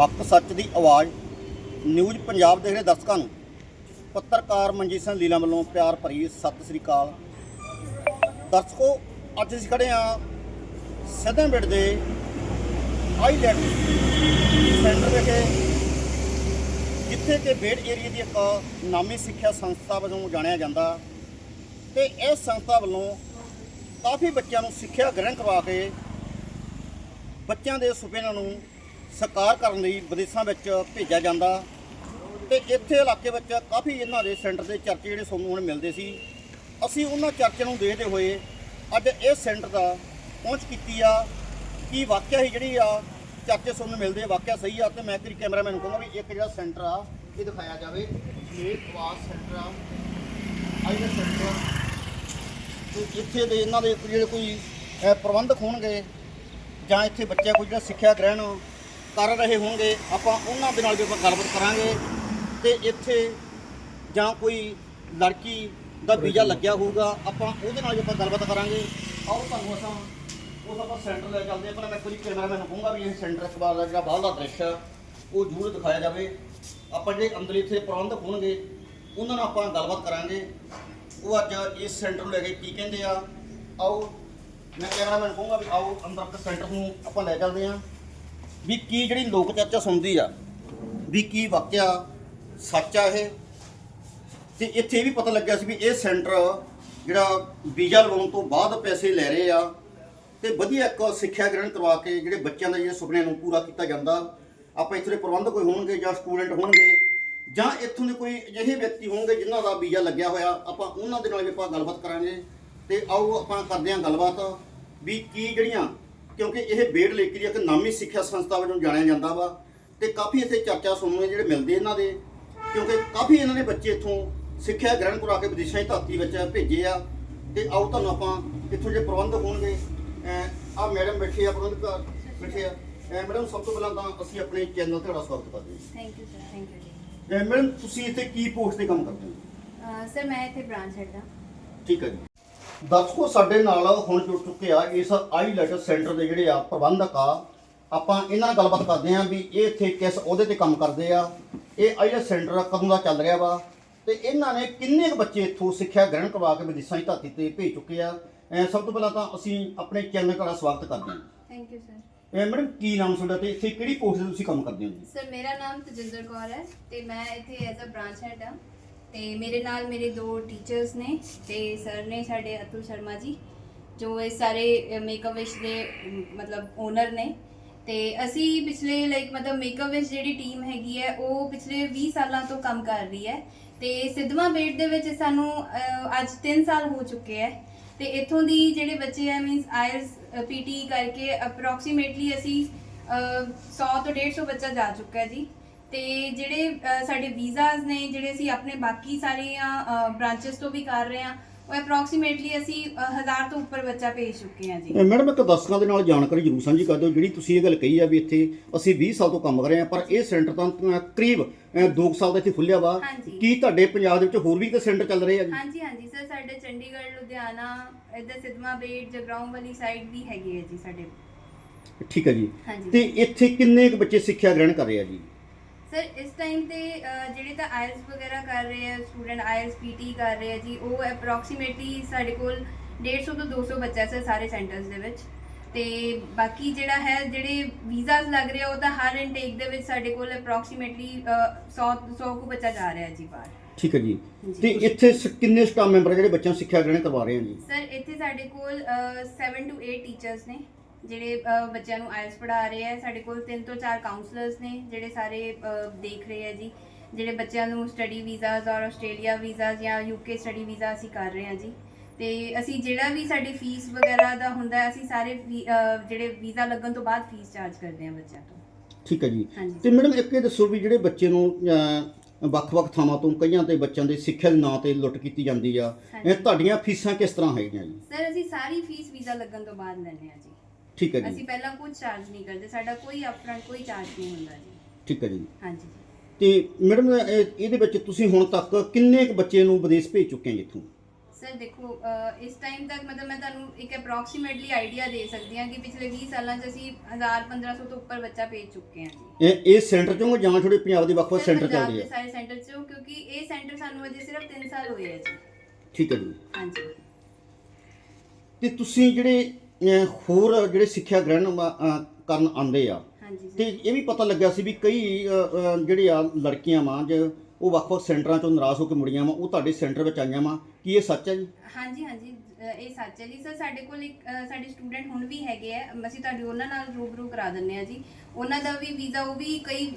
ਹੱਕ ਸੱਚ ਦੀ ਆਵਾਜ਼ ਨਿਊਜ਼ ਪੰਜਾਬ ਦੇਖ ਰਹੇ ਦਰਸ਼ਕਾਂ ਨੂੰ। ਪੱਤਰਕਾਰ ਮਨਜੀਤ ਸਿੰਘ ਲੀਲਾ ਵੱਲੋਂ ਪਿਆਰ ਭਰੀ ਸਤਿ ਸ੍ਰੀ ਅਕਾਲ। ਦਰਸ਼ਕੋ, ਅੱਜ ਅਸੀਂ ਖੜੇ ਆ ਸਿੱਧੇਬਿੰਡ ਦੇ ਆਈਲੈਂਡ ਸੈਂਟਰ ਵਿਖੇ, ਜਿੱਥੇ ਕਿ ਬੇੜ ਏਰੀਆ ਦੀ ਇੱਕ ਨਾਮੀ ਸਿੱਖਿਆ ਸੰਸਥਾ ਵਜੋਂ ਜਾਣਿਆ ਜਾਂਦਾ ਤੇ ਇਸ ਸੰਸਥਾ ਵੱਲੋਂ ਕਾਫੀ ਬੱਚਿਆਂ ਨੂੰ ਸਿੱਖਿਆ ਗ੍ਰਹਿਣ ਕਰਵਾ ਕੇ ਬੱਚਿਆਂ ਦੇ ਸੁਪਨਿਆਂ ਨੂੰ ਸਾਕਾਰ ਕਰਨ ਲਈ ਵਿਦੇਸ਼ਾਂ ਵਿੱਚ ਭੇਜਿਆ ਜਾਂਦਾ। ਤੇ ਇੱਥੇ ਇਲਾਕੇ ਵਿੱਚ ਕਾਫੀ ਇਹਨਾਂ ਦੇ ਸੈਂਟਰ ਦੇ ਚਰਚੇ ਜਿਹੜੇ ਸਾਨੂੰ ਹੁਣ ਮਿਲਦੇ ਸੀ। ਅਸੀਂ ਉਹਨਾਂ ਚਰਚਿਆਂ ਨੂੰ ਦੇਖਦੇ ਹੋਏ ਅੱਜ ਇਸ ਸੈਂਟਰ ਦਾ ਪਹੁੰਚ ਕੀਤੀ ਆ ਕੀ ਵਾਕਿਆ ਹੀ ਜਿਹੜੀ ਆ ਚਰਚੇ ਸਾਨੂੰ ਮਿਲਦੇ ਆ, ਵਾਕਿਆ ਸਹੀ ਆ। ਤੇ ਮੈਂ ਤੇਰੀ ਕੈਮਰਾਮੈਨ ਨੂੰ ਕਹੂੰਗਾ ਵੀ ਇੱਕ ਜਿਹੜਾ ਸੈਂਟਰ ਆ ਇਹ ਦਿਖਾਇਆ ਜਾਵੇ। ਇਹ ਵਾਸ ਸੈਂਟਰ ਆ ਆਈਲੈਂਡ ਸੈਂਟਰ ਤੇ ਇੱਥੇ ਦੇ ਇਹਨਾਂ ਦੇ ਜਿਹੜੇ ਕੋਈ ਪ੍ਰਬੰਧਕ ਹੋਣਗੇ ਜਾਂ ਇੱਥੇ ਬੱਚਿਆਂ ਕੋਈ ਜਿਹੜਾ ਸਿੱਖਿਆ ਗ੍ਰਹਿਣ ਕਰ ਰਹੇ ਹੋਣਗੇ, ਆਪਾਂ ਉਹਨਾਂ ਦੇ ਨਾਲ ਵੀ ਆਪਾਂ ਗੱਲਬਾਤ ਕਰਾਂਗੇ ਤੇ ਇੱਥੇ ਜਾਂ ਕੋਈ ਲੜਕੀ ਦਾ ਵੀਜ਼ਾ ਲੱਗਿਆ ਹੋਊਗਾ, ਆਪਾਂ ਉਹਦੇ ਨਾਲ ਵੀ ਆਪਾਂ ਗੱਲਬਾਤ ਕਰਾਂਗੇ। ਆਓ ਤੁਹਾਨੂੰ ਅਸਾਂ ਉਹ ਆਪਾਂ ਸੈਂਟਰ ਲੈ ਚੱਲਦੇ ਹਾਂ। ਪਹਿਲਾਂ ਮੈਂ ਕੋਈ ਕੈਮਰਾਮੈਨ ਨੂੰ ਕਹੂੰਗਾ ਵੀ ਇਹ ਸੈਂਟਰ ਇੱਕ ਦਾ ਜਿਹੜਾ ਬਾਹਰਲਾ ਦ੍ਰਿਸ਼ ਆ, ਉਹ ਜ਼ਰੂਰ ਦਿਖਾਇਆ ਜਾਵੇ। ਆਪਾਂ ਜਿਹੜੇ ਅੰਦਰਲੇ ਇੱਥੇ ਪ੍ਰਬੰਧਕ ਹੋਣਗੇ, ਉਹਨਾਂ ਨਾਲ ਆਪਾਂ ਗੱਲਬਾਤ ਕਰਾਂਗੇ। ਉਹ ਅੱਜ ਇਸ ਸੈਂਟਰ ਨੂੰ ਲੈ ਕੇ ਕੀ ਕਹਿੰਦੇ ਆ? ਆਓ, ਮੈਂ ਕੈਮਰਾਮੈਨ ਕਹੂੰਗਾ ਵੀ ਆਓ ਅੰਦਰ ਇੱਕ ਸੈਂਟਰ ਨੂੰ ਆਪਾਂ ਲੈ ਚੱਲਦੇ ਹਾਂ। ਵੀ ਕੀ ਜਿਹੜੀ ਲੋਕ ਚਰਚਾ ਸੁਣਦੀ ਆ, ਵੀ ਕੀ ਵਾਕਿਆ ਸੱਚ ਆ ਇਹ? ਤੇ ਇੱਥੇ ਇਹ ਵੀ ਪਤਾ ਲੱਗਿਆ ਸੀ ਵੀ ਇਹ ਸੈਂਟਰ ਜਿਹੜਾ ਵੀਜ਼ਾ ਲਵਾਉਣ ਤੋਂ ਬਾਅਦ ਪੈਸੇ ਲੈ ਰਹੇ ਆ ਤੇ ਵਧੀਆ ਇੱਕ ਸਿੱਖਿਆ ਗ੍ਰਹਿਣ ਕਰਵਾ ਕੇ ਜਿਹੜੇ ਬੱਚਿਆਂ ਦੇ ਜਿਹੜੇ ਸੁਪਨਿਆਂ ਨੂੰ ਪੂਰਾ ਕੀਤਾ ਜਾਂਦਾ। ਆਪਾਂ ਇੱਥੇ ਦੇ ਪ੍ਰਬੰਧਕ ਕੋਈ ਹੋਣਗੇ ਜਾਂ ਸਟੂਡੈਂਟ ਹੋਣਗੇ ਜਾਂ ਇੱਥੋਂ ਦੇ ਕੋਈ ਅਜਿਹੇ ਵਿਅਕਤੀ ਹੋਣਗੇ ਜਿਨ੍ਹਾਂ ਦਾ ਵੀਜ਼ਾ ਲੱਗਿਆ ਹੋਇਆ, ਆਪਾਂ ਉਹਨਾਂ ਦੇ ਨਾਲ ਵੀ ਆਪਾਂ ਗੱਲਬਾਤ ਕਰਾਂਗੇ। ਤੇ ਆਓ ਆਪਾਂ ਕਰਦੇ ਹਾਂ ਗੱਲਬਾਤ ਵੀ ਕੀ ਜਿਹੜੀਆਂ ਕਿਉਂਕਿ ਇਹ ਬੇੜ ਲੇਕੀ ਦੀ ਇੱਕ ਨਾਮੀ ਸਿੱਖਿਆ ਸੰਸਥਾ ਵਜੋਂ ਜਾਣਿਆ ਜਾਂਦਾ ਵਾ ਤੇ ਕਾਫੀ ਇੱਥੇ ਚਰਚਾ ਸੁਣਨ ਨੂੰ ਜਿਹੜੇ ਮਿਲਦੇ ਇਹਨਾਂ ਦੇ ਕਿਉਂਕਿ ਕਾਫੀ ਇਹਨਾਂ ਦੇ ਬੱਚੇ ਇੱਥੋਂ ਸਿੱਖਿਆ ਗ੍ਰਹਿਣ ਕਰਾ ਕੇ ਵਿਦੇਸ਼ਾਂ ਦੀ ਧਰਤੀ ਵਿੱਚ ਭੇਜੇ ਆ। ਤੇ ਆਓ ਤੁਹਾਨੂੰ ਆਪਾਂ ਇੱਥੋਂ ਜੇ ਪ੍ਰਬੰਧਕ ਹੋਣਗੇ ਆ ਮੈਡਮ ਬੈਠੇ ਆ ਪ੍ਰਬੰਧਕ ਬੈਠੇ ਆ। ਮੈਡਮ ਸਭ ਤੋਂ ਪਹਿਲਾਂ ਤਾਂ ਅਸੀਂ ਆਪਣੇ ਚੈਨਲ ਤੇ ਤੁਹਾਡਾ ਸਵਾਗਤ ਕਰਦੇ thank you sir thank you ਜੀ ਹਾਂ ਮੈਡਮ ਤੁਸੀਂ ਇੱਥੇ ਕੀ ਪੋਸਟ ਤੇ ਕੰਮ ਕਰਦੇ ਹੋ? ਸਰ ਮੈਂ ਇੱਥੇ ਬ੍ਰਾਂਚ ਹੈਡ ਹਾਂ। ਠੀਕ ਹੈ ਜੀ। ਦਰਸ਼ਕੋ ਸਾਡੇ ਨਾਲ ਹੁਣ ਜੁੜ ਚੁੱਕੇ ਆ ਇਸ ਆਈਲੈਟ ਸੈਂਟਰ ਦੇ ਜਿਹੜੇ ਆ ਪ੍ਰਬੰਧਕ ਆ ਆਪਾਂ ਇਹਨਾਂ ਨਾਲ ਗੱਲਬਾਤ ਕਰਦੇ ਆ ਵੀ ਇਹ ਇੱਥੇ ਕਿਸ ਅਹੁਦੇ ਤੇ ਕੰਮ ਕਰਦੇ ਆ ਇਹ ਆਈਲੈਟ ਸੈਂਟਰ ਕਦੋਂ ਦਾ ਚੱਲ ਰਿਹਾ ਵਾ ਤੇ ਇਹਨਾਂ ਨੇ ਕਿੰਨੇ ਕੁ ਬੱਚੇ ਇੱਥੋਂ ਸਿੱਖਿਆ ਗ੍ਰਹਿਣ ਕਰਵਾ ਕੇ ਵਿਦੇਸ਼ਾਂ ਦੀ ਧਰਤੀ ਤੇ ਭੇਜ ਚੁੱਕੇ ਆ? ਸਭ ਤੋਂ ਪਹਿਲਾਂ ਤਾਂ ਅਸੀਂ ਆਪਣੇ ਚੈਨਲ ਤੁਹਾਡਾ ਸਵਾਗਤ ਕਰਦੇ ਹਾਂ ਥੈਂਕ ਯੂ ਸਰ ਮੈਡਮ ਕੀ ਨਾਮ ਤੁਹਾਡਾ ਤੇ ਇੱਥੇ ਕਿਹੜੀ ਪੋਸਟ ਤੇ ਤੁਸੀਂ ਕੰਮ ਕਰਦੇ ਹੋ ਜੀ? ਸਰ ਮੇਰਾ ਨਾਮ ਤਜਿੰਦਰ ਕੌਰ ਹੈ ਤੇ ਮੈਂ ਇੱਥੇ ਐਜ਼ ਅ ਬ੍ਰਾਂਚ ਹੈਡ ਹਾਂ ਤੇ ਮੇਰੇ ਨਾਲ ਮੇਰੇ ਦੋ ਟੀਚਰਸ ਨੇ ਤੇ ਸਰ ਨੇ ਸਾਡੇ ਅਤੁਲ ਸ਼ਰਮਾ ਜੀ ਜੋ ਇਹ ਸਾਰੇ ਮੇਕਅਪ ਵਿਸ਼ ਦੇ ਮਤਲਬ ਓਨਰ ਨੇ। ਤੇ ਅਸੀਂ ਪਿਛਲੇ ਲਾਈਕ ਮਤਲਬ ਮੇਕਅਪ ਵਿੱਚ ਜਿਹੜੀ ਟੀਮ ਹੈਗੀ ਹੈ ਉਹ ਪਿਛਲੇ 20 ਸਾਲਾਂ ਤੋਂ ਕੰਮ ਕਰ ਰਹੀ ਹੈ। ਤੇ ਸਿੱਧਵਾਂ ਬੇਟ ਦੇ ਵਿੱਚ ਸਾਨੂੰ ਅਹ, ਅੱਜ 3 ਸਾਲ ਹੋ ਚੁੱਕੇ ਹੈ। ਤੇ ਇੱਥੋਂ ਦੀ ਜਿਹੜੇ ਬੱਚੇ ਆ ਮੀਨਸ ਆਇਲਸ ਪੀਟੀ ਕਰਕੇ ਅਪਰੋਕਸੀਮੇਟਲੀ ਅਸੀਂ ਅਹ, 100 ਤੋਂ 150 ਬੱਚਾ ਜਾ ਚੁੱਕਾ ਹੈ ਜੀ। ਤੇ ਜਿਹੜੇ ਸਾਡੇ ਵੀਜ਼ਾਸ ਨੇ ਜਿਹੜੇ ਅਸੀਂ ਆਪਣੇ ਬਾਕੀ ਸਾਰੀਆਂ ਬ੍ਰਾਂਚਸ ਤੋਂ ਵੀ ਕਰ ਰਹੇ ਹਾਂ ਉਹ ਅਪਰੋਕਸੀਮੇਟਲੀ ਅਸੀਂ ਅਹ, ਹਜ਼ਾਰ ਤੋਂ ਉੱਪਰ ਬੱਚਾ ਭੇਜ ਚੁੱਕੇ ਹਾਂ ਜੀ। ਅਹ ਮੈਡਮ ਇੱਕ ਦਰਸ਼ਕਾਂ ਦੇ ਨਾਲ ਜਾਣਕਾਰੀ ਜ਼ਰੂਰ ਸਾਂਝੀ ਕਰ ਦਿਓ। ਜਿਹੜੀ ਤੁਸੀਂ ਇਹ ਗੱਲ ਕਹੀ ਆ ਵੀ ਇੱਥੇ ਅਸੀਂ 20 ਸਾਲ ਤੋਂ ਕੰਮ ਕਰ ਰਹੇ ਹਾਂ ਪਰ ਇਹ ਸੈਂਟਰ ਤਾਂ ਅਹ, ਕਰੀਬ 2 ਸਾਲ ਦਾ ਇੱਥੇ ਖੁੱਲਿਆ ਵਾ। ਹਾਂਜੀ। ਕੀ ਤੁਹਾਡੇ ਪੰਜਾਬ ਦੇ ਵਿੱਚ ਹੋਰ ਵੀ ਤਾਂ ਸੈਂਟਰ ਚੱਲ ਰਹੇ ਆ ਜੀ? ਹਾਂਜੀ ਹਾਂਜੀ ਸਰ ਸਾਡੇ ਚੰਡੀਗੜ੍ਹ ਲੁਧਿਆਣਾ ਇੱਧਰ ਸਿਦਮਾ ਬੇਟ ਜਗਰਾਉਂ ਵਾਲੀ ਸਾਈਡ ਵੀ ਹੈਗੀ ਹੈ ਜੀ ਸਾਡੇ। ਠੀਕ ਹੈ ਜੀ। ਹਾਂਜੀ। ਤੇ ਇੱਥੇ ਕਿੰਨੇ ਕੁ ਬੱਚੇ ਸਿੱਖਿਆ ਗ੍ਰਹਿਣ ਕਰ ਰਹੇ ਆ ਜੀ? ਸਰ ਇਸ ਟਾਈਮ ਤੇ ਅਹ, ਜਿਹੜੇ ਤਾਂ ਆਇਲਸ ਵਗੈਰਾ ਕਰ ਰਹੇ ਆ ਸਟੂਡੈਂਟ ਆਇਲਸ ਪੀਟੀ ਕਰ ਰਹੇ ਆ ਜੀ ਉਹ ਅਪਰੋਕਸੀਮੇਟਲੀ ਸਾਡੇ ਕੋਲ 150 ਤੋਂ 200 ਬੱਚਾ ਸਰ ਸਾਰੇ ਸੈਂਟਰਸ ਦੇ ਵਿੱਚ। ਤੇ ਬਾਕੀ ਜਿਹੜਾ ਹੈ ਜਿਹੜੇ ਵੀਜ਼ਾਸ ਲੱਗ ਰਹੇ ਆ ਉਹ ਤਾਂ ਹਰ ਇਨਟੇਕ ਦੇ ਵਿੱਚ ਸਾਡੇ ਕੋਲ ਅਪਰੋਕਸੀਮੇਟਲੀ 100 100 ਕੁ ਬੱਚਾ ਜਾ ਰਿਹਾ ਜੀ ਬਾਹਰ। ਠੀਕ ਹੈ ਜੀ। ਤੇ ਇੱਥੇ ਸ- ਕਿੰਨੇ ਸਟਾਫ ਮੈਂਬਰ ਜਿਹੜੇ ਬੱਚਿਆਂ ਨੂੰ ਸਿੱਖਿਆ ਗ੍ਰਹਿਣ ਕਰਵਾ ਰਹੇ ਆ ਜੀ? ਸਰ ਇੱਥੇ ਸਾਡੇ ਕੋਲ 7 ਟੂ 8 ਟੀਚਰਸ ਨੇ। ਜਿਹੜੇ ਬੱਚਿਆਂ ਨੂੰ ਆਇਲਸ ਪੜ੍ਹਾ ਰਹੇ ਆ ਸਾਡੇ ਕੋਲ 3 ਤੋਂ 4 ਕਾਉਂਸਲਰਸ ਨੇ ਜਿਹੜੇ ਸਾਰੇ ਦੇਖ ਰਹੇ ਆ ਜੀ ਜਿਹੜੇ ਬੱਚਿਆਂ ਨੂੰ ਸਟੱਡੀ ਵੀਜ਼ਾਸ ਔਰ ਆਸਟ੍ਰੇਲੀਆ ਵੀਜ਼ਾਸ ਜਾਂ ਯੂਕੇ ਸਟੱਡੀ ਵੀਜ਼ਾ ਅਸੀਂ ਕਰ ਰਹੇ ਆ ਜੀ। ਤੇ ਅਸੀਂ ਜਿਹੜਾ ਵੀ ਸਾਡੀ ਫੀਸ ਵਗੈਰਾ ਦਾ ਹੁੰਦਾ ਅਸੀਂ ਸਾਰੇ ਜਿਹੜੇ ਵੀਜ਼ਾ ਲੱਗਣ ਤੋਂ ਬਾਅਦ ਫੀਸ ਚਾਰਜ ਕਰਦੇ ਆ ਬੱਚਿਆਂ ਤੋਂ। ਠੀਕ ਹੈ ਜੀ। ਤੇ ਮੈਡਮ ਇੱਕ ਇਹ ਦੱਸੋ ਵੀ ਜਿਹੜੇ ਬੱਚੇ ਨੂੰ ਵੱਖ-ਵੱਖ ਥਾਵਾਂ ਤੋਂ ਕਈਆਂ ਤੇ ਬੱਚਿਆਂ ਦੇ ਸਿੱਖਿਆ ਦੇ ਨਾਂ ਤੇ ਲੁੱਟ ਕੀਤੀ ਜਾਂਦੀ ਆ। ਇਹ ਤੁਹਾਡੀਆਂ ਫੀਸਾਂ ਕਿਸ ਤਰ੍ਹਾਂ ਹੈਗੀਆਂ ਜੀ? ਸਰ ਅਸੀਂ ਸਾਰੀ ਫੀਸ ਵੀਜ਼ਾ ਲੱਗਣ ਤੋਂ ਬਾਅਦ ਲੈਂਦੇ ਆ ਜੀ। ਠੀਕ ਹੈ ਅਸੀਂ ਜੀ ਪਹਿਲਾਂ ਕੁਝ ਚਾਰਜ ਨਹੀਂ ਕਰਦੇ ਸਾਡਾ ਕੋਈ ਅਪਫਰੰਟ ਕੋਈ ਚਾਰਜ ਨਹੀਂ ਹੁੰਦਾ ਜੀ। ਠੀਕ ਹੈ ਜੀ। ਹਾਂਜੀ ਤੇ ਮੈਡਮ ਇਹ- ਇਹਦੇ ਵਿੱਚ ਤੁਸੀਂ ਹੁਣ ਤੱਕ ਕਿੰਨੇ ਕੁ ਬੱਚੇ ਨੂੰ ਵਿਦੇਸ਼ ਭੇਜ ਚੁੱਕੇ ਹੋ ਇੱਥੋਂ? ਸਰ ਦੇਖੋ ਅਹ, ਇਸ ਟਾਈਮ ਤੱਕ ਮਤਲਬ ਮੈਂ ਤੁਹਾਨੂੰ ਇੱਕ ਅਪਰੋਕਸੀਮੇਟਲੀ ਆਈਡੀਆ ਦੇ ਸਕਦੀ ਹਾਂ ਕਿ ਪਿਛਲੇ 20 ਸਾਲਾਂ 'ਚ ਅਸੀਂ 1000 1500 ਤੋਂ ਉੱਪਰ ਬੱਚਾ ਭੇਜ ਚੁੱਕੇ ਹਾਂ ਜੀ। ਇਹ ਇਹ ਸੈਂਟਰ ਚੋਂ ਜਾਂ ਥੋੜੇ ਪੰਜਾਬ ਦੇ ਵੱਖ-ਵੱਖ ਸੈਂਟਰ ਪੰਜਾਬ ਚੱਲਦੇ ਦੇ ਆ? ਸਾਰੇ ਸੈਂਟਰ 'ਚੋਂ ਕਿਉਂਕਿ ਇਹ ਸੈਂਟਰ ਸਾਨੂੰ ਅਜੇ ਸਿਰਫ 3 ਸਾਲ ਹੋਏ ਆ ਜੀ। ਠੀਕ ਹੈ ਜੀ। ਹਾਂਜੀ। ਤੇ ਤੁਸੀਂ ਜਿਹੜੇ ਹੋਰ ਜਿਹੜੇ ਸਿੱਖਿਆ ਗ੍ਰਹਿਣ ਕਰਨ ਆਉਂਦੇ ਆ। ਹਾਂਜੀ ਤੇ ਇਹ ਵੀ ਪਤਾ ਲੱਗਿਆ ਸੀ ਵੀ ਕਈ ਜਿਹੜੇ ਆ ਲੜਕੀਆਂ ਵਾਂ ਜ ਉਹ ਵੱਖ-ਵੱਖ ਸੈਂਟਰਾਂ ਚੋਂ ਨਾਰਾਜ਼ ਹੋ ਕੇ ਮੁੜੀਆਂ ਵਾ ਉਹ ਤੁਹਾਡੇ ਸੈਂਟਰ ਵਿੱਚ ਆਈਆਂ ਵਾ। ਕੀ ਇਹ ਸੱਚ ਹੈ ਜੀ? ਹਾਂਜੀ ਹਾਂਜੀ ਇਹ ਸੱਚ ਹੈ ਜੀ। ਸਰ ਸਾਡੇ ਕੋਲ ਇੱਕ ਸਾਡੇ ਸਟੂਡੈਂਟ ਹੁਣ ਵੀ ਹੈਗੇ ਆ। ਅਸੀਂ ਤੁਹਾਡੀ ਉਹਨਾਂ ਨਾਲ ਰੂਬਰੂ ਕਰਾ ਦਿੰਨੇ ਆ ਜੀ। ਉਹਨਾਂ ਦਾ ਵੀ ਵੀਜ਼ਾ ਉਹ ਵੀ ਕਈ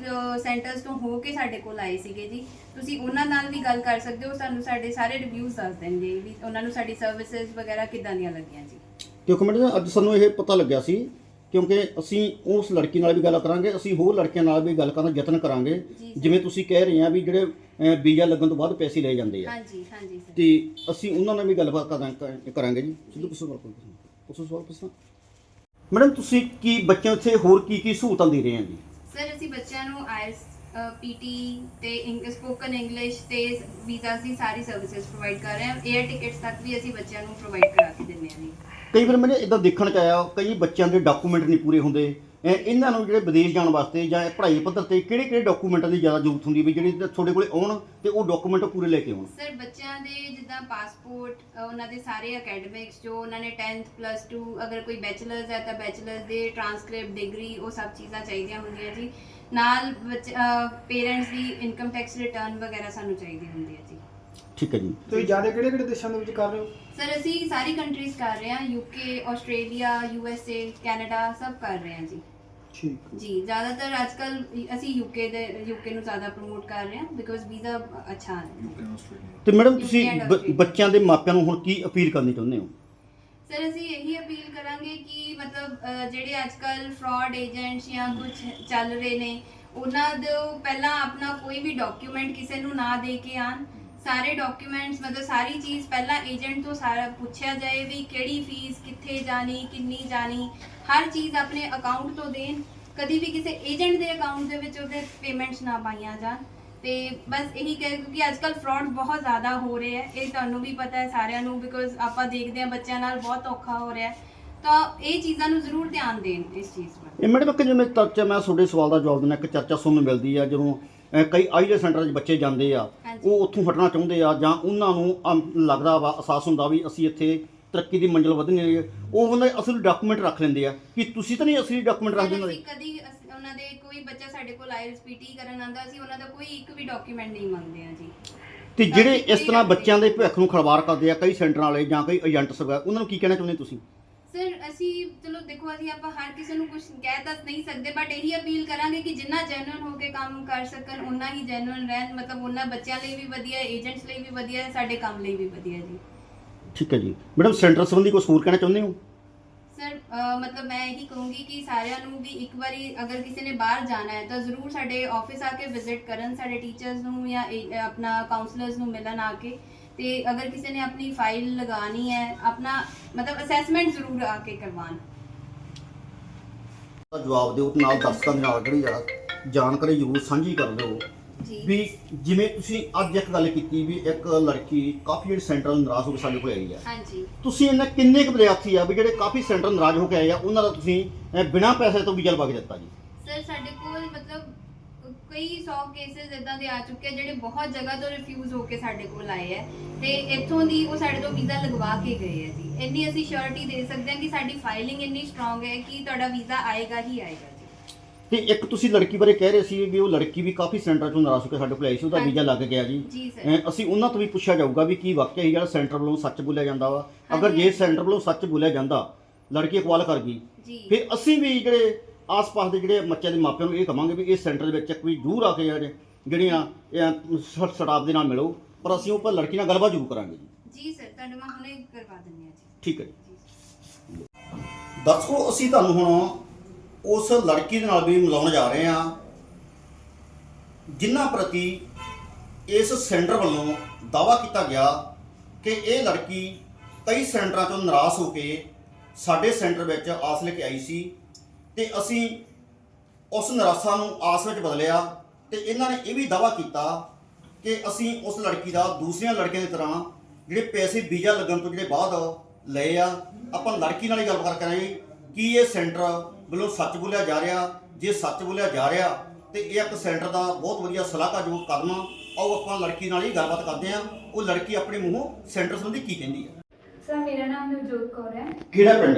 ਸੈਂਟਰਸ ਤੋਂ ਹੋ ਕੇ ਸਾਡੇ ਕੋਲ ਆਏ ਸੀਗੇ ਜੀ। ਤੁਸੀਂ ਉਹਨਾਂ ਨਾਲ ਵੀ ਗੱਲ ਕਰ ਸਕਦੇ ਹੋ। ਸਾਨੂੰ ਸਾਡੇ ਸਾਰੇ ਰਿਵਿਊਜ਼ ਦੱਸ ਦੇਣਗੇ ਵੀ ਉਹਨਾਂ ਨੂੰ ਸਾਡੀ ਸਰਵਿਸਿਜ਼ ਵਗੈਰਾ ਕਿੱਦਾਂ ਦੀਆਂ ਲੱਗੀਆਂ ਜੀ। ਕਿਉਂਕਿ ਮੈਡਮ ਅੱਜ ਸਾਨੂੰ ਇਹ ਪਤਾ ਲੱਗਿਆ ਸੀ ਕਿਉਂਕਿ ਅਸੀਂ ਉਸ ਲੜਕੀ ਨਾਲ ਵੀ ਗੱਲ ਕਰਾਂਗੇ ਅਸੀਂ ਹੋਰ ਲੜਕੀਆਂ ਨਾਲ ਵੀ ਗੱਲ ਕਰਨ ਦਾ ਯਤਨ ਕਰਾਂਗੇ ਜੀ। ਜਿਵੇਂ ਤੁਸੀਂ ਕਹਿ ਰਹੇ ਆ ਵੀ ਜਿਹੜੇ ਅਹ, ਵੀਜ਼ਾ ਲੱਗਣ ਤੋਂ ਬਾਅਦ ਪੈਸੇ ਲਏ ਜਾਂਦੇ ਆ। ਹਾਂਜੀ ਹਾਂਜੀ ਸਰ। ਤੇ ਅਸੀਂ ਉਹਨਾਂ ਨਾਲ ਵੀ ਗੱਲਬਾਤ ਕਰਾਂ- ਕਰਾਂਗੇ ਜੀ। ਸਿੱਧੂ ਪੁੱਛੋ ਸਵਾਲ ਪੁੱਛੋ ਪੁੱਛੋ ਸਵਾਲ ਪੁੱਛਣਾ। ਮੈਡਮ ਤੁਸੀਂ ਕੀ ਬੱਚਿਆਂ ਉੱਥੇ ਹੋਰ ਕੀ ਕੀ ਸਹੂਲਤਾਂ ਦੇ ਰਹੇ ਆ ਜੀ? ਸਰ ਅਸੀਂ ਬੱਚਿਆਂ ਨੂੰ ਆਇਸ ਪੀਟੀ ਤੇ ਸਪੋਕਨ ਇੰਗਲਿਸ਼ ਤੇ ਵੀਜ਼ਾ ਦੀ ਸਾਰੀ ਸਰਵਿਸਿਜ਼ ਪ੍ਰੋਵਾਈਡ ਕਰ ਰਹੇ ਹਾਂ 에ਅਰ ਟਿਕਟਸ ਤੱਕ ਵੀ ਅਸੀਂ ਬੱਚਿਆਂ ਨੂੰ ਪ੍ਰੋਵਾਈਡ ਕਰਾ ਕੇ ਦਿੰਦੇ ਹਾਂ ਜੀ। ਕਈ ਵਾਰ ਮੈਨੂੰ ਇਦਾਂ ਦੇਖਣ ਚ ਆਇਆ, ਕਈ ਬੱਚਿਆਂ ਦੇ ਡਾਕੂਮੈਂਟ ਨਹੀਂ ਪੂਰੇ ਹੁੰਦੇ। ਇਹ ਇਹਨਾਂ ਨੂੰ ਜਿਹੜੇ ਵਿਦੇਸ਼ ਜਾਣ ਵਾਸਤੇ ਜਾਂ ਪੜ੍ਹਾਈ ਪੱਧਰ ਤੇ ਕਿਹੜੇ ਕਿਹੜੇ ਡਾਕੂਮੈਂਟਾਂ ਦੀ ਜ਼ਿਆਦਾ ਜ਼ਰੂਰਤ ਹੁੰਦੀ ਵੀ ਜਿਹੜੇ ਤੁਹਾਡੇ ਕੋਲੇ ਆਉਣ ਤੇ ਉਹ ਡਾਕੂਮੈਂਟ ਪੂਰੇ ਲੈ ਕੇ ਆਉਣ? ਸਰ ਬੱਚਿਆਂ ਦੇ ਜਿੱਦਾਂ ਪਾਸਪੋਰਟ ਉਹਨਾਂ ਦੇ ਸਾਰੇ ਅਕੈਡਮਿਕਸ ਜੋ ਉਹਨਾਂ ਨੇ 10th ਪਲੱਸ 2 ਅਗਰ ਕੋਈ ਬੈਚਲਰਸ ਹੈ ਤਾਂ ਬੈਚਲਰਸ ਦੇ ਟ੍ਰਾਂਸਕ੍ਰਿਪਟ ਡਿਗਰੀ ਉਹ ਸਭ ਚੀਜ਼ਾਂ ਚਾਹੀਦੀਆਂ ਹੁੰਦੀਆਂ ਜੀ। ਨਾਲ ਪੇਰੈਂਟਸ ਦੀ ਇਨਕਮ ਟੈਕਸ ਰਿਟਰਨ ਵਗੈਰਾ ਸਾਨੂੰ ਚਾਹੀਦੀ ਹੁੰਦੀ ਹੈ ਜੀ। ਠੀਕ ਹੈ ਜੀ। ਤੁਸੀਂ ਜ਼ਿਆਦਾ ਕਿਹੜੇ ਕਿਹੜੇ ਦੇਸ਼ਾਂ ਦੇ ਵਿੱਚ ਕਰ ਰਹੇ ਹੋ? ਸਰ ਅਸੀਂ ਸਾਰੀ ਕੰਟਰੀਜ਼ ਕਰ ਰਹੇ ਹਾਂ ਯੂਕੇ ਆਸਟ੍ਰੇਲੀਆ ਯੂਐਸਏ ਕੈਨੇਡਾ ਸਭ ਕਰ ਰਹੇ ਹਾਂ ਜੀ। ਠੀਕ ਜੀ ਜ਼ਿਆਦਾਤਰ ਅੱਜਕੱਲ ਅਸੀਂ ਯੂਕੇ ਦੇ ਯੂਕੇ ਨੂੰ ਜ਼ਿਆਦਾ ਪ੍ਰਮੋਟ ਕਰ ਰਹੇ ਹਾਂ ਬਿਕੋਜ਼ ਵੀਜ਼ਾ ਅੱਛਾ ਹੈ ਤੇ ਮੈਡਮ ਤੁਸੀਂ UK and ਬ- Australia। ਬੱਚਿਆਂ ਦੇ ਮਾਪਿਆਂ ਨੂੰ ਹੁਣ ਕੀ ਅਪੀਲ ਕਰਨੀ ਚਾਹੁੰਦੇ ਹੋ? ਸਰ ਅਸੀਂ ਇਹੀ ਅਪੀਲ ਕਰਾਂਗੇ ਕਿ ਮਤਲਬ ਅਹ, ਜਿਹੜੇ ਅੱਜਕੱਲ ਫਰਾਡ ਏਜੰਟਸ ਜਾਂ ਕੁਝ ਚੱਲ ਰਹੇ ਨੇ ਉਹਨਾਂ ਦੇ ਪਹਿਲਾਂ ਆਪਣਾ ਕੋਈ ਵੀ ਡਾਕੂਮੈਂਟ ਕਿਸੇ ਨੂੰ ਨਾ ਦੇ ਕੇ ਆਣ ਸਾਰੇ ਡਾਕੂਮੈਂਟਸ ਮਤਲਬ ਸਾਰੀ ਚੀਜ਼ ਪਹਿਲਾਂ ਏਜੰਟ ਤੋਂ ਸਾਰਾ ਪੁੱਛਿਆ ਜਾਏ ਵੀ ਕਿਹੜੀ ਫੀਸ ਕਿੱਥੇ ਜਾਣੀ, ਕਿੰਨੀ ਜਾਣੀ, ਹਰ ਚੀਜ਼ ਆਪਣੇ ਅਕਾਊਂਟ ਤੋਂ ਦੇਣ। ਕਦੀ ਵੀ ਕਿਸੇ ਏਜੰਟ ਦੇ ਅਕਾਊਂਟ ਦੇ ਵਿੱਚ ਉਹਦੇ ਪੇਮੈਂਟਸ ਨਾ ਪਾਈਆਂ ਜਾਣ। ਤੇ ਬਸ ਇਹੀ ਕਹਿ, ਕਿਉਂਕਿ ਅੱਜਕੱਲ ਫਰਾਡ ਬਹੁਤ ਜ਼ਿਆਦਾ ਹੋ ਰਿਹਾ ਹੈ। ਇਹ ਤੁਹਾਨੂੰ ਵੀ ਪਤਾ ਹੈ ਸਾਰਿਆਂ ਨੂੰ ਬਿਕੋਜ਼ ਆਪਾਂ ਦੇਖਦੇ ਹਾਂ ਬੱਚਿਆਂ ਨਾਲ ਬਹੁਤ ਔਖਾ ਹੋ ਰਿਹਾ ਹੈ। ਤਾਂ ਇਹ ਚੀਜ਼ਾਂ ਨੂੰ ਜ਼ਰੂਰ ਧਿਆਨ ਦੇਣ ਇਸ ਚੀਜ਼ ਵੱਲ। ਇਹ ਮੈਡਮ ਕਿ ਜਿਵੇਂ ਚਰਚਾ ਮੈਂ ਤੁਹਾਡੇ ਸਵਾਲ ਦਾ ਜਵਾਬ ਦਿੰਦਾ, ਇੱਕ ਚਰਚਾ ਸੁਣਨ ਨੂੰ ਮਿਲਦੀ ਆ, ਜਦੋਂ ਕਈ ਆਈਲੇ ਸੈਂਟਰਾਂ 'ਚ ਬੱਚੇ ਜਾਂਦੇ ਆ ਹਾਂਜੀ। ਉਹ ਉੱਥੋਂ ਹਟਣਾ ਚਾਹੁੰਦੇ ਆ ਜਾਂ ਉਹਨਾਂ ਨੂੰ ਅਮ, ਲੱਗਦਾ ਵਾ ਅਹਿਸਾਸ ਹੁੰਦਾ ਵੀ ਅਸੀਂ ਇੱਥੇ ਤਰੱਕੀ ਦੀ ਮੰਜ਼ਿਲ ਵਧਣੀ ਹੈ। ਉਹ ਉਹਨਾਂ ਦੇ ਅਸਲ ਡਾਕੂਮੈਂਟ ਰੱਖ ਲੈਂਦੇ ਆ ਕਿ ਤੁਸੀਂ ਤਾਂ ਨਹੀਂ ਅਸਲੀ ਡਾਕੂਮੈਂਟ ਰੱਖਦੇ ਉਹਨਾਂ ਅਸੀਂ ਕਦੀ ਅਸ- ਉਹਨਾਂ ਦੇ ਕੋਈ ਬੱਚਾ ਸਾਡੇ ਕੋਲ ਆਇਲਸ ਪੀਟੀ ਕਰਨ ਆਂਦਾ ਸੀ ਉਹਨਾਂ ਦਾ ਕੋਈ ਇੱਕ ਵੀ ਡਾਕੂਮੈਂਟ ਨਹੀਂ ਮੰਗਦੇ ਆ ਜੀ। ਤੇ ਜਿਹੜੇ ਇਸ ਤਰ੍ਹਾਂ ਬੱਚਿਆਂ ਦੇ ਭਵਿੱਖ ਨੂੰ ਖਲਵਾਰ ਕਰਦੇ ਆ ਕਈ ਸੈਂਟਰਾਂ ਵਾਲੇ ਜਾਂ ਕਈ ਏਜੰਟਸ ਵਗੈਰਾ ਉਹਨਾਂ ਨੂੰ ਕੀ ਕਹਿਣਾ ਚਾਹੁੰਦੇ ਤੁਸੀਂ? ਸਰ ਅਸੀਂ ਚਲੋ ਦੇਖੋ ਅਸੀਂ ਆਪਾਂ ਹਰ ਕਿਸੇ ਨੂੰ ਕੁਝ ਕਹਿ ਤਾਂ ਨਹੀਂ ਸਕਦੇ ਬਟ ਇਹੀ ਅਪੀਲ ਕਰਾਂਗੇ ਕਿ ਜਿੰਨਾ ਜੈਨੂਇਨ ਹੋ ਕੇ ਕੰਮ ਕਰ ਸਕਣ ਉਨਾ ਹੀ ਜੈਨੂਇਨ ਰਹਿਣ ਮਤਲਬ ਉਹਨਾਂ ਬੱਚਿਆਂ ਲਈ ਵੀ ਵਧੀਆ ਏਜੰਟਸ ਲਈ ਵੀ ਵਧੀਆ ਸਾਡੇ ਕੰਮ ਲਈ ਵੀ ਵਧੀਆ ਜੀ। ਠੀਕ ਹੈ ਜੀ। ਮੈਡਮ ਸੈਂਟਰ ਸੰਬੰਧੀ ਕੁਝ ਹੋਰ ਕਹਿਣਾ ਚਾਹੁੰਦੇ ਹੋ? ਸਰ ਅਹ ਮਤਲਬ ਮੈਂ ਇਹੀ ਕਹੂੰਗੀ ਕਿ ਸਾਰਿਆਂ ਨੂੰ ਵੀ ਇੱਕ ਵਾਰੀ ਅਗਰ ਕਿਸੇ ਨੇ ਬਾਹਰ ਜਾਣਾ ਹੈ ਤਾਂ ਜ਼ਰੂਰ ਸਾਡੇ ਆਫਿਸ ਆ ਕੇ ਵਿਜ਼ਿਟ ਕਰਨ ਸਾਡੇ ਟੀਚਰਸ ਨੂੰ ਜਾਂ ਇਹ- ਆਪਣਾ ਕਾਉਂਸਲਰਸ ਨੂੰ ਮਿਲਣ ਆ ਕੇ। ਤੇ ਅਗਰ ਕਿਸੇ ਨੇ ਆਪਣੀ ਫਾਈਲ ਲਗਾਣੀ ਹੈ ਆਪਣਾ ਮਤਲਬ ਅਸੈਸਮੈਂਟ ਜ਼ਰੂਰ ਆ ਕੇ ਕਰਵਾਉਣ। ਦਾ ਜਵਾਬ ਦਿਓ ਤੇ ਨਾਲ ਦਰਸ਼ਕਾਂ ਦੇ ਨਾਲ ਜਿਹੜੀ ਆ। ਜਾਣਕਾਰੀ ਜ਼ਰੂਰ ਸਾਂਝੀ ਕਰ ਦਿਓ। ਜੀ। ਵੀ ਜਿਵੇਂ ਤੁਸੀਂ ਅੱਜ ਇੱਕ ਗੱਲ ਕੀਤੀ ਵੀ ਇੱਕ ਲੜਕੀ ਕਾਫੀ ਜਿਹੜੀ ਸੈਂਟਰਲ ਨਾਰਾਜ਼ ਹੋ ਕੇ ਸਾਡੇ ਕੋਲ ਆਈ ਆ ਹਾਂਜੀ। ਤੁਸੀਂ ਇਹਨਾਂ ਕਿੰਨੇ ਕੁ ਵਿਦਿਆਰਥੀ ਆ ਵੀ ਜਿਹੜੇ ਕਾਫੀ ਸੈਂਟਰ ਨਾਰਾਜ਼ ਹੋ ਕੇ ਆਏ ਆ ਉਹਨਾਂ ਦਾ ਤੁਸੀਂ ਅਹ, ਬਿਨਾਂ ਪੈਸੇ ਤੋਂ ਵੀਜ਼ਾ ਲਵਾ ਕੇ ਦਿੱਤਾ ਜੀ? ਸਰ ਸਾਡੇ ਕੋਲ ਮਤਲਬ ਕਈ 100 ਕੇसेस ਇਦਾਂ ਦੇ ਆ ਚੁੱਕੇ ਆ ਜਿਹੜੇ ਬਹੁਤ ਜਗ੍ਹਾ ਤੋਂ ਰਿਫਿਊਜ਼ ਹੋ ਕੇ ਸਾਡੇ ਕੋਲ ਆਏ ਆ ਤੇ ਇੱਥੋਂ ਦੀ ਉਹ ਸਾਡੇ ਤੋਂ ਵੀਜ਼ਾ ਲਗਵਾ ਕੇ ਗਏ ਆ ਜੀ। ਇੰਨੀ ਅਸੀਂ ਸ਼ੋਰਟੀ ਦੇ ਸਕਦੇ ਹਾਂ ਕਿ ਸਾਡੀ ਫਾਈਲਿੰਗ ਇੰਨੀ ਸਟਰੋਂਗ ਹੈ ਕਿ ਤੁਹਾਡਾ ਵੀਜ਼ਾ ਆਏਗਾ ਹੀ ਆਏਗਾ ਜੀ। ਤੇ ਇੱਕ ਤੁਸੀਂ ਲੜਕੀ ਬਾਰੇ ਕਹਿ ਰਹੇ ਸੀ ਵੀ ਉਹ ਲੜਕੀ ਵੀ ਕਾਫੀ ਸੈਂਟਰ ਤੋਂ ਨਾਰਾਜ਼ ਹੋ ਕੇ ਸਾਡੇ ਕੋਲ ਆਈ ਸੀ ਉਹਦਾ ਹਾਂਜੀ। ਵੀਜ਼ਾ ਲੱਗ ਗਿਆ ਜੀ। ਜੀ ਸਰ ਅਹ, ਅਸੀਂ ਉਹਨਾਂ ਤੋਂ ਵੀ ਪੁੱਛਿਆ ਜਾਊਗਾ ਵੀ ਕੀ ਵਾਕਿਆ ਹੀ ਜਿਹੜਾ ਸੈਂਟਰ ਵੱਲੋਂ ਸੱਚ ਬੋਲਿਆ ਜਾਂਦਾ ਵਾ। ਅਗਰ ਹਾਂਜੀ। ਜੇ ਸੈਂਟਰ ਵੱਲੋਂ ਸੱਚ ਬੋਲਿਆ ਜਾਂਦਾ ਲੜਕੀ ਅਕਵਾਲ ਕਰ ਗਈ। ਜੀ। ਫਿਰ ਅਸੀਂ ਵੀ ਜਿਹੜੇ ਆਸ-ਪਾਸ ਦੇ ਜਿਹੜੇ ਬੱਚਿਆਂ ਦੇ ਮਾਪਿਆਂ ਨੂੰ ਇਹ ਕਵਾਂਗੇ ਵੀ ਇਸ ਸੈਂਟਰ ਦੇ ਵਿੱਚ ਇੱਕ ਵੀ ਜ਼ਰੂਰ ਆ ਕੇ ਜਿਹੜੇ ਜਿਹੜੀਆਂ ਸਟਾਫ ਦੇ ਨਾਲ ਮਿਲੋ ਪਰ ਅਸੀਂ ਉਹ ਪਰ ਲੜਕੀ ਨਾਲ ਗੱਲਬਾਤ ਜ਼ਰੂਰ ਕਰਾਂਗੇ ਜੀ। ਜੀ ਸਰ ਤੁਹਾਨੂੰ ਮੈਂ ਹੁਣੇ ਕਰਵਾ ਦਿੰਦੀ ਹਾਂ ਜੀ। ਠੀਕ ਹੈ ਜੀ। ਦਰਸ਼ਕੋ ਅਸੀਂ ਤੁਹਾਨੂੰ ਹੁਣ ਉਸ ਲੜਕੀ ਦੇ ਨਾਲ ਵੀ ਮਿਲਾਉਣ ਜਾ ਰਹੇ ਹਾਂ ਜਿਨ੍ਹਾਂ ਪ੍ਰਤੀ ਇਸ ਸੈਂਟਰ ਵੱਲੋਂ ਦਾਵਾ ਕੀਤਾ ਗਿਆ ਕਿ ਇਹ ਲੜਕੀ ਕਈ ਸੈਂਟਰਾਂ ਤੋਂ ਨਾਰਾਜ਼ ਹੋ ਕੇ ਸਾਡੇ ਸੈਂਟਰ ਵਿੱਚ ਆਸ ਲੈ ਕੇ ਆਈ ਸੀ। ਤੇ ਅਸੀਂ ਉਸ ਨਿਰਾਸ਼ਾ ਨੂੰ ਆਸ ਵਿੱਚ ਬਦਲਿਆ ਤੇ ਇਹਨਾਂ ਨੇ ਇਹ ਵੀ ਦਾਵਾ ਕੀਤਾ ਕਿ ਅਸੀਂ ਉਸ ਲੜਕੀ ਦਾ ਦੂਸਰੀਆਂ ਲੜਕੀਆਂ ਦੀ ਤਰ੍ਹਾਂ ਜਿਹੜੇ ਪੈਸੇ ਵੀਜ਼ਾ ਲੱਗਣ ਤੋਂ ਜਿਹੜੇ ਬਾਅਦ ਲਏ ਆ ਆਪਾਂ ਲੜਕੀ ਨਾਲ ਹੀ ਗੱਲਬਾਤ ਕਰਾਂਗੇ ਕੀ ਇਹ ਸੈਂਟਰ ਵੱਲੋਂ ਸੱਚ ਬੋਲਿਆ ਜਾ ਰਿਹਾ ਜੇ ਸੱਚ ਬੋਲਿਆ ਜਾ ਰਿਹਾ ਤੇ ਇਹ ਇੱਕ ਸੈਂਟਰ ਦਾ ਬਹੁਤ ਵਧੀਆ ਸਲਾਹਕਾਰਯੋਗ ਆ ਆਓ ਆਪਾਂ ਲੜਕੀ ਨਾਲ ਹੀ ਗੱਲਬਾਤ ਕਰਦੇ ਆ ਉਹ ਲੜਕੀ ਆਪਣੇ ਮੂੰਹੋਂ ਸੈਂਟਰ ਸੰਬੰਧੀ ਕੀ ਕਹਿੰਦੀ ਆ ਸਰ ਮੇਰਾ ਨਾਮ ਨਵਜੋਤ ਕੌਰ ਹੈ। ਕਿਹੜਾ ਪਿੰਡ?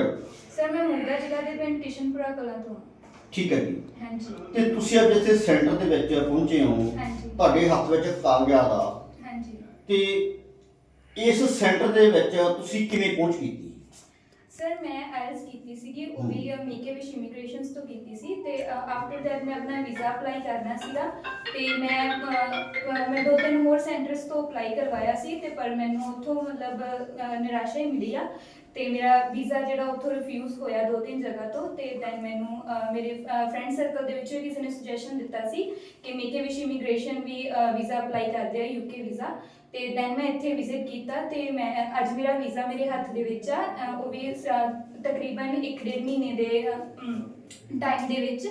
ਸਰ ਮੈਂ ਮੁੰਡਾ ਜ਼ਿਲ੍ਹਾ ਦੇ ਪਿੰਡ ਕਿਸ਼ਨਪੁਰਾ ਕਲਾਂ ਤੋਂ। ਹਾਂ। ਠੀਕ ਹੈ ਜੀ। ਹਾਂਜੀ। ਤੇ ਤੁਸੀਂ ਅੱਜ ਇੱਥੇ ਸੈਂਟਰ ਦੇ ਵਿੱਚ ਪਹੁੰਚੇ ਹੋ। ਹਾਂਜੀ। ਤੁਹਾਡੇ ਹੱਥ ਵਿੱਚ ਕਾਗਜ਼ਾਤ ਆ। ਹਾਂਜੀ। ਤੇ ਇਸ ਸੈਂਟਰ ਦੇ ਵਿੱਚ ਤੁਸੀਂ ਕਿਵੇਂ ਪਹੁੰਚ ਕੀਤੀ? ਸਰ ਮੈਂ ਆਇਲਸ ਕੀਤੀ ਸੀਗੀ ਉਹ ਵੀ ਮੀਕੇ ਵਿਸ਼ ਇਮੀਗ੍ਰੇਸ਼ਨਸ ਤੋਂ ਕੀਤੀ ਸੀ ਤੇ ਆਫਟਰ ਦੈਟ ਮੈਂ ਆਪਣਾ ਵੀਜ਼ਾ ਅਪਲਾਈ ਕਰਨਾ ਸੀਗਾ ਤੇ ਮੈਂ ਮੈਂ ਦੋ ਤਿੰਨ ਹੋਰ ਸੈਂਟਰਸ ਤੋਂ ਅਪਲਾਈ ਕਰਵਾਇਆ ਸੀ ਤੇ ਪਰ ਮੈਨੂੰ ਉੱਥੋਂ ਮਤਲਬ ਨਿਰਾਸ਼ਾ ਹੀ ਮਿਲੀ ਆ। ਤੇ ਮੇਰਾ ਵੀਜ਼ਾ ਜਿਹੜਾ ਉੱਥੋਂ ਰਿਫਿਊਜ਼ ਹੋਇਆ ਦੋ ਤਿੰਨ ਜਗ੍ਹਾ ਤੋਂ ਤੇ ਦੈਨ ਮੈਨੂੰ ਅਹ, ਮੇਰੇ ਫਰੈਂਡ ਸਰਕਲ ਦੇ ਵਿੱਚ ਕਿਸੇ ਨੇ ਸੁਜੈਸ਼ਨ ਦਿੱਤਾ ਸੀ ਕਿ ਮੀਕੇ ਵਿਸ਼ ਇਮੀਗ੍ਰੇਸ਼ਨ ਵੀ ਵੀਜ਼ਾ ਅਪਲਾਈ ਕਰਦੇ ਆ ਯੂਕੇ ਵੀਜ਼ਾ। ਤੇ ਦੈਨ ਮੈਂ ਇੱਥੇ ਵਿਜ਼ਿਟ ਕੀਤਾ ਤੇ ਮੈਂ ਅੱਜ ਮੇਰਾ ਵੀਜ਼ਾ ਮੇਰੇ ਹੱਥ ਦੇ ਵਿੱਚ ਆ ਅਹ ਉਹ ਵੀ ਸ- ਤਕਰੀਬਨ 1.5 ਮਹੀਨੇ ਦੇ ਟਾਈਮ ਦੇ ਵਿੱਚ।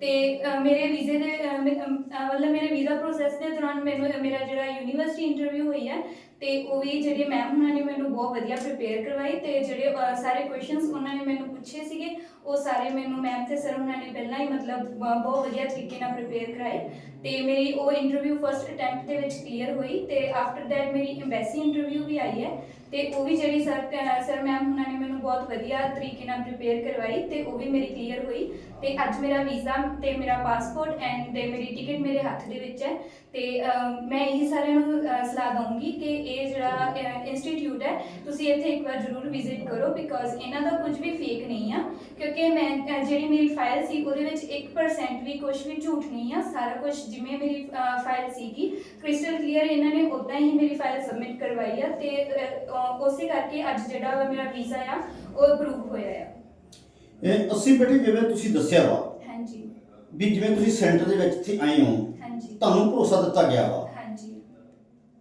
ਤੇ ਅਹ ਮੇਰੇ ਵੀਜ਼ੇ ਦੇ ਅਹ ਮੇ- ਅਮ, ਮਤਲਬ ਮੇਰੇ ਵੀਜ਼ਾ ਪ੍ਰੋਸੈਸ ਦੇ ਦੌਰਾਨ ਮੈਨੂੰ ਮੇਰਾ ਜਿਹੜਾ ਯੂਨੀਵਰਸਿਟੀ ਇੰਟਰਵਿਊ ਹੋਈ ਹੈ ਤੇ ਉਹ ਵੀ ਜਿਹੜੇ ਮੈਮ ਉਹਨਾਂ ਨੇ ਮੈਨੂੰ ਬਹੁਤ ਵਧੀਆ ਪ੍ਰਿਪੇਅਰ ਕਰਵਾਈ ਤੇ ਜਿਹੜੇ ਅਹ, ਸਾਰੇ ਕੁਐਸਚਨਸ ਉਹਨਾਂ ਨੇ ਮੈਨੂੰ ਪੁੱਛੇ ਸੀਗੇ ਉਹ ਸਾਰੇ ਮੈਨੂੰ ਮੈਮ ਤੇ ਸਰ ਉਹਨਾਂ ਨੇ ਪਹਿਲਾਂ ਹੀ ਮਤਲਬ ਬ- ਬਹੁਤ ਵਧੀਆ ਤਰੀਕੇ ਨਾਲ ਪ੍ਰਿਪੇਅਰ ਕਰਾਏ ਤੇ ਮੇਰੀ ਉਹ ਇੰਟਰਵਿਊ ਫਰਸਟ ਅਟੈਂਪਟ ਦੇ ਵਿੱਚ ਕਲੀਅਰ ਹੋਈ ਤੇ ਆਫਟਰ ਦੈਟ ਮੇਰੀ ਐਮਬੈਸੀ ਇੰਟਰਵਿਊ ਵੀ ਆਈ ਹੈ ਤੇ ਉਹ ਵੀ ਜਿਹੜੀ ਸਰ ਸਰ ਮੈਮ ਉਹਨਾਂ ਨੇ ਮੈਨੂੰ ਬਹੁਤ ਵਧੀਆ ਤਰੀਕੇ ਨਾਲ ਪ੍ਰਿਪੇਅਰ ਕਰਵਾਈ ਤੇ ਉਹ ਵੀ ਮੇਰੀ ਕਲੀਅਰ ਹੋਈ ਤੇ ਅੱਜ ਮੇਰਾ ਵੀਜ਼ਾ ਤੇ ਮੇਰਾ ਪਾਸਪੋਰਟ ਐਂਡ ਤੇ ਮੇਰੀ ਟਿਕਟ ਮੇਰੇ ਹੱਥ ਦੇ ਵਿੱਚ ਹੈ ਤੇ ਮੈਂ ਇਹੀ ਸਾਰਿਆਂ ਨੂੰ ਸਲਾਹ ਦਊਂਗੀ ਕਿ ਇਹ ਜਿਹੜਾ ਇੰਸਟੀਚਿਊਟ ਹੈ ਤੁਸੀਂ ਇੱਥੇ ਇੱਕ ਵਾਰ ਜ਼ਰੂਰ ਵਿਜ਼ਿਟ ਕਰੋ ਬਿਕੋਜ਼ ਇਹਨਾਂ ਦਾ ਕੁਝ ਵੀ ਫੇਕ ਨਹੀਂ ਆ। ਕਿਉਂਕਿ ਮੈਂ ਜਿਹੜੀ ਮੇਰੀ ਫਾਈਲ ਸੀ ਉਹਦੇ ਵਿੱਚ 1% ਵੀ ਕੁਝ ਵੀ ਝੂਠ ਨਹੀਂ ਆ ਸਾਰਾ ਕੁਝ ਜਿਵੇਂ ਮੇਰੀ ਫਾਈਲ ਸੀਗੀ ਕ੍ਰਿਸਟਲ ਕਲੀਅਰ ਇਹਨਾਂ ਨੇ ਉਦਾਂ ਹੀ ਮੇਰੀ ਫਾਈਲ ਸਬਮਿਟ ਕਰਵਾਈ ਆ ਤੇ ਉਸੇ ਕਰਕੇ ਅੱਜ ਜਿਹੜਾ ਮੇਰਾ ਵੀਜ਼ਾ ਆ ਉਹ ਅਪਰੂਵ ਹੋਇਆ ਆ। ਇਹ ਅਸੀਂ ਬੇਟੇ ਜਿਵੇਂ ਤੁਸੀਂ ਦੱਸਿਆ ਵਾ ਹਾਂਜੀ। ਵੀ ਜਿਵੇਂ ਤੁਸੀਂ ਸੈਂਟਰ ਦੇ ਵਿੱਚ ਇੱਥੇ ਆਏ ਹੋ ਤੁਹਾਨੂੰ ਭਰੋਸਾ ਦਿੱਤਾ ਗਿਆ ਵਾ। ਹਾਂਜੀ।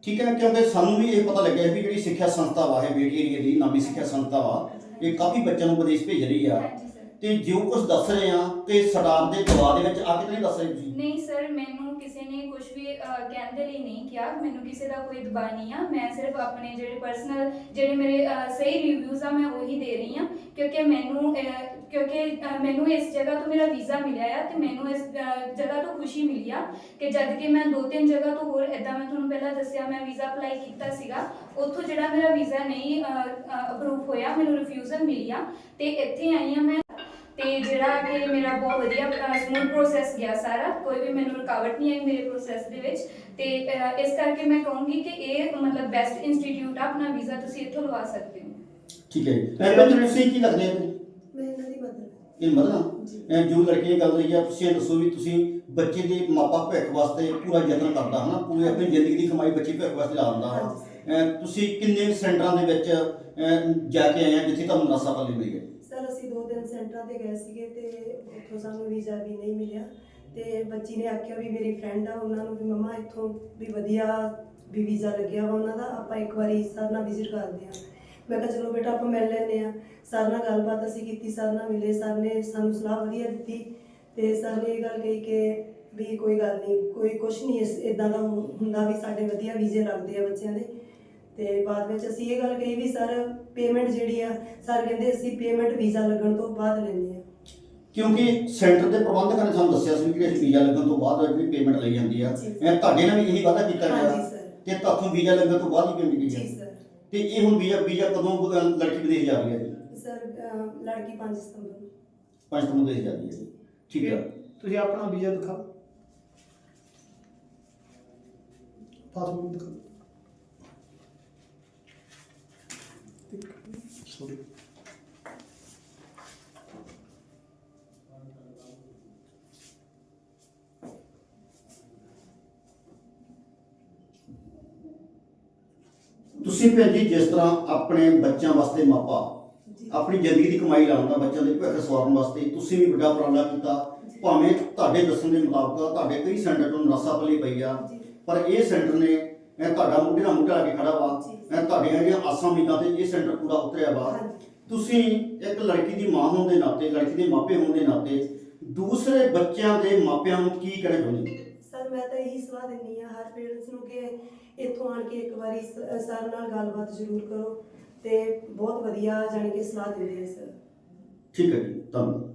ਠੀਕ ਹੈ ਕਿਉਂਕਿ ਸਾਨੂੰ ਵੀ ਇਹ ਪਤਾ ਲੱਗਿਆ ਵੀ ਜਿਹੜੀ ਸਿੱਖਿਆ ਸੰਸਥਾ ਵਾ ਇਹ ਬੇੜੀ ਏਰੀਆ ਦੀ ਨਾਮੀ ਸਿੱਖਿਆ ਸੰਸਥਾ ਵਾ ਇਹ ਕਾਫੀ ਬੱਚਿਆਂ ਨੂੰ ਵਿਦੇਸ਼ ਭੇਜ ਰਹੀ ਆ। ਹਾਂਜੀ ਸਰ। ਤੇ ਜੋ ਕੁਝ ਦੱਸ ਰਹੇ ਆ ਕਿ ਸਟਾਫ ਦੇ ਦਬਾਅ ਦੇ ਵਿੱਚ ਆ ਕੇ ਤਾਂ ਨਹੀਂ ਦੱਸ ਰਹੇ ਤੁਸੀਂ? ਨਹੀਂ ਸਰ ਮੈਨੂੰ ਕਿਸੇ ਨੇ ਕੁਝ ਵੀ ਅਹ, ਕਹਿਣ ਦੇ ਲਈ ਨਹੀਂ ਕਿਹਾ। ਮੈਨੂੰ ਕਿਸੇ ਦਾ ਕੋਈ ਦਬਾਅ ਨਹੀਂ ਆ। ਮੈਂ ਸਿਰਫ ਆਪਣੇ ਜਿਹੜੇ ਪਰਸਨਲ ਜਿਹੜੇ ਮੇਰੇ ਅਹ, ਸਹੀ ਰਿਵਿਊਜ਼ ਆ ਮੈਂ ਉਹੀ ਦੇ ਰਹੀ ਆ। ਕਿਉਂਕਿ ਮੈਨੂੰ ਅਹ, ਕਿਉਂਕਿ ਅਹ, ਮੈਨੂੰ ਇਸ ਜਗ੍ਹਾ ਤੋਂ ਮੇਰਾ ਵੀਜ਼ਾ ਮਿਲਿਆ ਆ ਤੇ ਮੈਨੂੰ ਇਸ ਅਹ, ਜਗ੍ਹਾ ਤੋਂ ਖੁਸ਼ੀ ਮਿਲੀ ਆ ਕਿ ਜਦ ਕਿ ਮੈਂ ਦੋ ਤਿੰਨ ਜਗ੍ਹਾ ਤੋਂ ਹੋਰ ਇਦਾਂ ਮੈਂ ਤੁਹਾਨੂੰ ਪਹਿਲਾਂ ਦੱਸਿਆ ਮੈਂ ਵੀਜ਼ਾ ਅਪਲਾਈ ਕੀਤਾ ਸੀਗਾ ਉੱਥੋਂ ਜਿਹੜਾ ਮੇਰਾ ਵੀਜ਼ਾ ਨਹੀਂ ਅਪਰੂਵ ਹੋਇਆ ਮੈਨੂੰ ਰਿਫਿਊਜ਼ਲ ਮਿਲੀ ਆ ਤੇ ਇੱਥੇ ਆਈ ਆ ਮੈਂ ਤੇ ਜਿਹੜਾ ਕਿ ਮੇਰਾ ਬਹੁਤ ਵਧੀਆ ਸਮੂਥ ਪ੍ਰੋਸੈਸ ਗਿਆ ਸਾਰਾ ਕੋਈ ਵੀ ਮੈਨੂੰ ਰੁਕਾਵਟ ਨਹੀਂ ਆਈ ਮੇਰੇ ਪ੍ਰੋਸੈਸ ਦੇ ਵਿੱਚ ਤੇ ਅਹ, ਇਸ ਕਰਕੇ ਮੈਂ ਕਹੂੰਗੀ ਕਿ ਇਹ ਮਤਲਬ ਬੈਸਟ ਇੰਸਟੀਚਿਊਟ ਆ ਆਪਣਾ ਵੀਜ਼ਾ ਤੁਸੀਂ ਇੱਥੋਂ ਲਵਾ ਸਕਦੇ ਹੋ। ਠੀਕ ਹੈ ਜੀ। ਮੈਂ ਕਹਿੰਦਾ ਤੁਸੀਂ ਕੀ ਲੱਗਦੇ ਮਦਦ ਇਹ ਮਤਲਬ ਜੋ। ਲੜਕੀ ਗੱਲ ਰਹੀ ਆ ਤੁਸੀਂ ਦੱਸੋ ਵੀ ਤੁਸੀਂ ਬੱਚੇ ਦੇ ਮਾਪਾ ਭਵਿੱਖ ਵਾਸਤੇ ਪੂਰਾ ਯਤਨ ਕਰਦਾ ਹਨਾ? ਪੂਰੀ ਆਪਣੀ ਜ਼ਿੰਦਗੀ ਦੀ ਕਮਾਈ ਬੱਚੇ ਭਵਿੱਖ ਵਾਸਤੇ ਲਾ ਦਿੰਦਾ ਵਾ ਅਹ ਤੁਸੀਂ ਕਿੰਨੇ ਸੈਂਟਰਾਂ ਦੇ ਵਿੱਚ ਜਾ ਕੇ ਆਏ ਆ ਜਿੱਥੇ ਤੁਹਾਨੂੰ ਨਸਾ ਪੱਲੀ ਮਿਲੀ ਹੈ ਸਰ ਅਸੀਂ ਦੋ ਦਿਨ ਸੈਂਟਰਾਂ ਤੇ ਗਏ ਸੀਗੇ ਤੇ ਉੱਥੋਂ ਸਾਨੂੰ ਵੀਜ਼ਾ ਵੀ ਨਹੀਂ ਮਿਲਿਆ। ਤੇ ਬੱਚੀ ਨੇ ਆਖਿਆ ਵੀ ਮੇਰੀ ਫਰੈਂਡ ਆ ਉਹਨਾਂ ਨੂੰ ਵੀ ਮਮਾ ਇੱਥੋਂ ਵੀ ਵਧੀਆ ਵੀ ਵੀਜ਼ਾ ਲੱਗਿਆ ਵਾ ਉਹਨਾਂ ਦਾ ਆਪਾਂ ਇੱਕ ਵਾਰੀ ਸਰ ਨਾਲ ਵਿਜ਼ਿਟ ਕਰਦੇ ਆ ਮੈਂ ਕਿਹਾ ਚਲੋ ਬੇਟਾ ਆਪਾਂ ਮਿਲ ਲੈਂਦੇ ਆ ਸਰ ਨਾਲ ਗੱਲਬਾਤ ਅਸੀਂ ਕੀਤੀ ਸਰ ਨਾਲ ਮਿਲੇ ਸਰ ਨੇ ਸਾਨੂੰ ਸਲਾਹ ਵਧੀਆ ਦਿੱਤੀ ਤੇ ਸਰ ਨੇ ਇਹ ਗੱਲ ਕਹੀ ਕਿ ਵੀ ਕੋਈ ਗੱਲ ਨਹੀਂ ਕੋਈ ਕੁਛ ਨਹੀਂ ਇਸ ਇਦਾਂ ਦਾ ਹੁੰਦਾ ਵੀ ਸਾਡੇ ਵਧੀਆ ਵੀਜ਼ੇ ਲੱਗਦੇ ਆ ਬੱਚਿਆਂ ਦੇ। ਤੇ ਬਾਅਦ ਵਿੱਚ ਅਸੀਂ ਇਹ ਗੱਲ ਕਹੀ ਵੀ ਸਰ ਪੇਮੈਂਟ ਜਿਹੜੀ ਆ ਸਰ ਕਹਿੰਦੇ ਅਸੀਂ ਪੇਮੈਂਟ ਵੀਜ਼ਾ ਲੱਗਣ ਤੋਂ ਬਾਅਦ ਲੈਂਦੇ ਆ ਕਿਉਂਕਿ ਸੈਂਟਰ ਦੇ ਪ੍ਰਬੰਧਕਾਂ ਨੇ ਸਾਨੂੰ ਦੱਸਿਆ ਸੀ ਕਿ ਇਸ ਵੀਜ਼ਾ ਲੱਗਣ ਤੋਂ ਬਾਅਦ ਜਿਹੜੀ ਪੇਮੈਂਟ ਲਈ ਜਾਂਦੀ ਆ। ਇਹ ਤੁਹਾਡੇ ਨਾਲ ਵੀ ਇਹੀ ਵਾਅਦਾ ਕੀਤਾ ਗਿਆ। ਕਿ ਤੁਹਾਨੂੰ ਵੀਜ਼ਾ ਲੱਗਣ ਤੋਂ ਬਾਅਦ ਹੀ ਪੇਮੈਂਟ ਕੀਤੀ ਜੀ ਜਾਏ ਸਰ। ਤੇ ਇਹ ਹੁਣ ਵੀਜ਼ਾ ਵੀਜ਼ਾ ਕਦੋਂ ਲੜਕੀ ਵਿਦੇਸ਼ ਜਾ ਰਹੀ ਹੈ ਜੀ? ਸਰ ਅਹ, ਲੜਕੀ 5 ਸਤੰਬਰ ਨੂੰ। ਪੰਜ ਤੋਂ ਵਿਦੇਸ਼ ਜਾ ਰਹੀ ਹੈ ਜੀ। ਠੀਕ ਹੈ। ਤੁਸੀਂ ਆਪਣਾ ਵੀਜ਼ਾ ਦਿਖਾਓ ਪਾਸਪੋਰਟ ਦਿਖਾਓ ਸੌਰੀ ਤੁਸੀਂ ਭੈਣ ਜੀ ਜਿਸ ਤਰ੍ਹਾਂ ਆਪਣੇ ਬੱਚਿਆਂ ਵਾਸਤੇ ਮਾਪਾ ਆਪਣੀ ਜ਼ਿੰਦਗੀ ਦੀ ਕਮਾਈ ਲਾਉਂਦਾ ਬੱਚਿਆਂ ਦੇ ਭਵਿੱਖ ਸਵਾਰਨ ਵਾਸਤੇ ਤੁਸੀਂ ਵੀ ਵੱਡਾ ਉਪਰਾਲਾ ਕੀਤਾ। ਭਾਵੇਂ ਤੁਹਾਡੇ ਦੱਸਣ ਦੇ ਮੁਤਾਬਕ ਤੁਹਾਡੇ ਕਈ ਸੈਂਟਰ ਤੋਂ ਨਰਾਸਾ ਪਲੀ ਪਈ ਆ ਪਰ ਇਹ ਸੈਂਟਰ ਨੇ ਤੁਹਾਡਾ ਮੁੱਢੇ ਨਾਲ ਮੁੱਢਾ ਕੇ ਖੜਾ ਵਾ। ਤੁਹਾਡੀਆਂ ਜਿਹੜੀਆਂ ਆਸਾਂ ਉਮੀਦਾਂ ਤੇ ਇਹ ਸੈਂਟਰ ਪੂਰਾ ਉਤਰਿਆ ਵਾ। ਤੁਸੀਂ ਇੱਕ ਲੜਕੀ ਦੀ ਮਾਂ ਹੋਣ ਦੇ ਨਾਤੇ ਲੜਕੀ ਦੇ ਮਾਪੇ ਹੋਣ ਦੇ ਨਾਤੇ ਦੂਸਰੇ ਬੱਚਿਆਂ ਦੇ ਮਾਪਿਆਂ ਨੂੰ ਕੀ ਕਹਿਣਾ ਚਾਹੁੰਦੇ? ਸਰ ਮੈਂ ਤਾਂ ਇਹੀ ਸਲਾਹ ਦਿੰਦੀ ਆ ਹਰ ਪੇਰੈਂਟਸ ਨੂੰ ਕਿ ਇੱਥੋਂ ਆਣ ਕੇ ਇੱਕ ਵਾਰੀ ਸਰ ਨਾਲ ਗੱਲਬਾਤ ਜ਼ਰੂਰ ਕਰੋ ਤੇ ਬਹੁਤ ਵਧੀਆ ਜਾਣੀ ਕਿ ਸਲਾਹ ਦਿੰਦੇ ਆ ਸਰ। ਠੀਕ ਹੈ ਜੀ, ਧੰਨਵਾਦ।